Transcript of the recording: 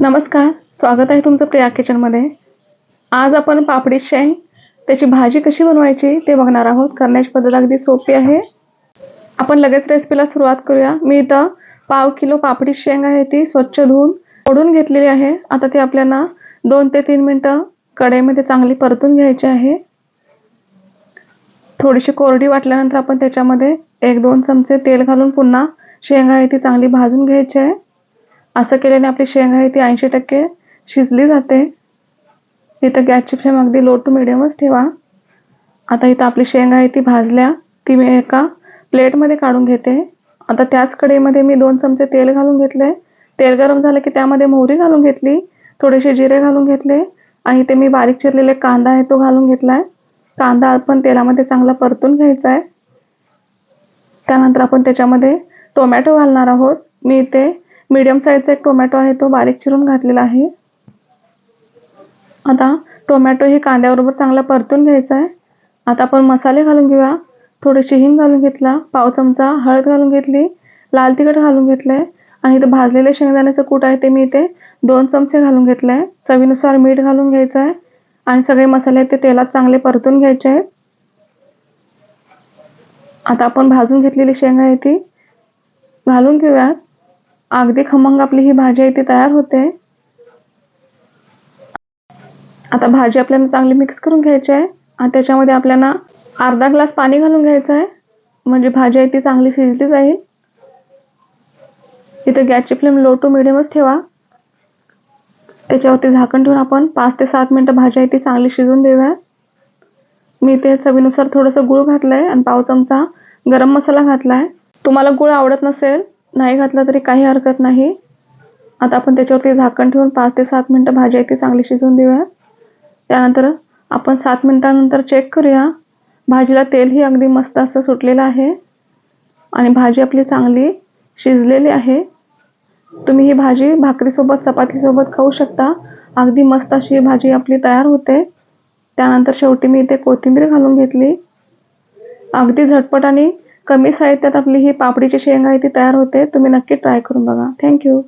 नमस्कार स्वागत आहे तुमचं प्रिया किचनमध्ये. आज आपण पापडी शेंग त्याची भाजी कशी बनवायची ते बघणार आहोत. करण्याची पद्धत अगदी सोपी आहे. आपण लगेच रेसिपीला सुरुवात करूया. मी इथं पाव किलो पापडी शेंग आहे ती स्वच्छ धुवून ओढून घेतलेली आहे. आता ती आपल्याला दोन ते तीन मिनटं कढईमध्ये चांगली परतून घ्यायची आहे. थोडीशी कोरडी वाटल्यानंतर आपण त्याच्यामध्ये एक दोन चमचे तेल घालून पुन्हा शेंगा आहे ती चांगली भाजून घ्यायची आहे. असं केल्याने आपली शेंग आहे ती ऐंशी टक्के शिजली जाते. इथं गॅसची फ्लेम अगदी लो टू मिडियमच ठेवा. आता इथं आपली शेंग आहे ती भाजल्या ती मी एका प्लेटमध्ये काढून घेते. आता त्याच कढईमध्ये मी दोन चमचे तेल घालून घेतले. तेल गरम झालं की त्यामध्ये मोहरी घालून घेतली थोडेसे जिरे घालून घेतले आणि ते मी बारीक चिरलेले कांदा आहे तो घालून घेतला आहे कांदा आपण तेलामध्ये चांगला परतून घ्यायचा आहे त्यानंतर आपण त्याच्यामध्ये टोमॅटो घालणार आहोत. मी इथे मीडियम साईजचा एक टोमॅटो आहे तो बारीक चिरून घातलेला आहे. आता टोमॅटो हे कांद्याबरोबर चांगला परतून घ्यायचा आहे. आता आपण मसाले घालून घेऊया. थोडीशी हिंग घालून घेतला पाव चमचा हळद घालून घेतली लाल तिखट घालून घेतलं आहे आणि इथं भाजलेले शेंगदाण्याचं कूट आहे ते मी इथे दोन चमचे घालून घेतले आहे चवीनुसार मीठ घालून घ्यायचं आहे आणि सगळे मसाले ते तेलात चांगले परतून घ्यायचे आहेत. आता आपण भाजून घेतलेली शेंगा आहे ती. घालून घेऊयात. अगदी खमंग आपली ही भाजी आहे ती तयार होते. आता भाजी आपल्याला चांगली मिक्स करून घ्यायची आहे. आणि त्याच्यामध्ये आपल्याला अर्धा ग्लास पाणी घालून घ्यायचं आहे. म्हणजे भाजी आहे ती चांगली शिजली जाईल. इथे गॅसची फ्लेम लो टू मिडियमच ठेवा. त्याच्यावरती झाकण ठेवून आपण पाच ते सात मिनटं भाजी आहे ती चांगली शिजून देऊया. मी ते चवीनुसार थोडंसं गूळ घातलं आहे आणि पाव चमचा गरम मसाला घातला आहे तुम्हाला गूळ आवडत नसेल नाही घातला तरी काही हरकत नाही. आता आपण त्याच्यावरती झाकण ठेवून पाच ते सात मिनटं भाजी आहे ती चांगली शिजवून देऊया. त्यानंतर आपण सात मिनटानंतर चेक करूया. भाजीला तेलही अगदी मस्त असं सुटलेलं आहे. आणि भाजी आपली चांगली शिजलेली आहे. तुम्ही ही भाजी भाकरीसोबत चपातीसोबत खाऊ शकता. अगदी मस्त अशी भाजी आपली तयार होते. त्यानंतर शेवटी मी इथे कोथिंबीर घालून घेतली. अगदी झटपट आणि कमी साहित्यात आपली ही पापडीची शेंग आहे ती तयार होते. तुम्ही नक्की ट्राय करून बघा. थँक्यू